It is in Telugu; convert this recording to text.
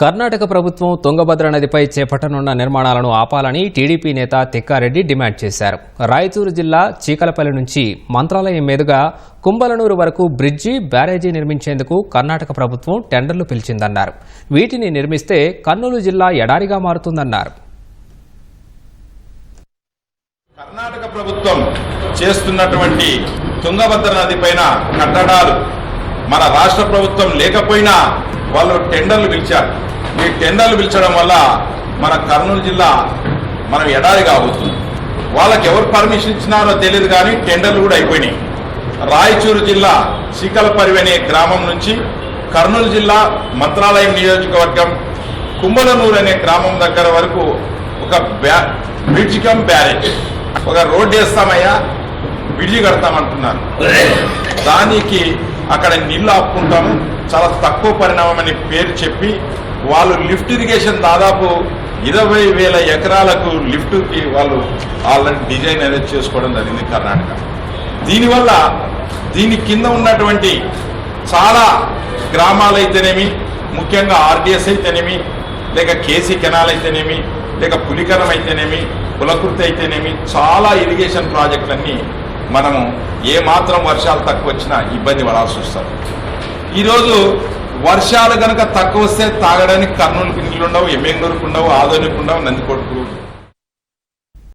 కర్ణాటక ప్రభుత్వం తుంగభద్ర నదిపై చేపట్టనున్న నిర్మాణాలను ఆపాలని టీడీపీ నేత తిక్కారెడ్డి డిమాండ్ చేశారు. రాయచూరు జిల్లా చీకలపల్లి నుంచి మంత్రాలయం మీదుగా కుంబలనూరు వరకు బ్రిడ్జి బ్యారేజీ నిర్మించేందుకు కర్ణాటక ప్రభుత్వం టెండర్లు పిలిచిందన్నారు. వీటిని నిర్మిస్తే కర్నూలు జిల్లా ఎడారిగా మారుతుందన్నారు. కర్ణాటక ప్రభుత్వం చేస్తున్నటువంటి తుంగభద్ర నది పైన కట్టడాలు మన రాష్ట్ర ప్రభుత్వం లేకపోయినా వాళ్ళు టెండర్లు పిలిచారు. ఈ టెండర్లు పిలిచడం వల్ల మన కర్నూలు జిల్లా మనం ఎడారి కాబోతుంది వాళ్ళకి ఎవరు పర్మిషన్ ఇచ్చినారో తెలియదు కానీ టెండర్లు కూడా అయిపోయినాయి. రాయచూరు జిల్లా చీకలపరివి అనే గ్రామం నుంచి కర్నూలు జిల్లా మంత్రాలయం నియోజకవర్గం కుంభలనూరు అనే గ్రామం దగ్గర వరకు ఒక బ్యా బ్రిడ్జ్ కమ్ బ్యారేజ్. ఒక రోడ్డు వేస్తామయ్యా బ్రిడ్జి కడతామంటున్నారు. దానికి అక్కడ నీళ్ళు ఆపుకుంటాము. చాలా తక్కువ పరిణామం అని పేరు చెప్పి వాళ్ళు లిఫ్ట్ ఇరిగేషన్ దాదాపు ఇరవై వేల ఎకరాలకు లిఫ్ట్కి వాళ్ళు ఆల్రెడీ డిజైన్ అనేది చేసుకోవడం జరిగింది కర్ణాటక. దీనివల్ల దీని కింద ఉన్నటువంటి చాలా గ్రామాలైతేనేమి ముఖ్యంగా ఆర్డిఎస్ అయితేనేమి లేక కేసీ కెనాల్ అయితేనేమి లేక పులికరం అయితేనేమి కులకృతి అయితేనేమి చాలా ఇరిగేషన్ ప్రాజెక్టులన్నీ మనము ఏ మాత్రం వర్షాలు తక్కువ వచ్చినా ఇబ్బంది పడాల్సి వస్తుంది. ఈరోజు వర్షాలు కనుక తక్కువ వస్తే తాగడానికి కర్నూలుకి నీళ్ళు ఉండవు ఎమ్మెంగూరుకు ఉండవు ఆదోనికి ఉండవు నందికొట్టుకు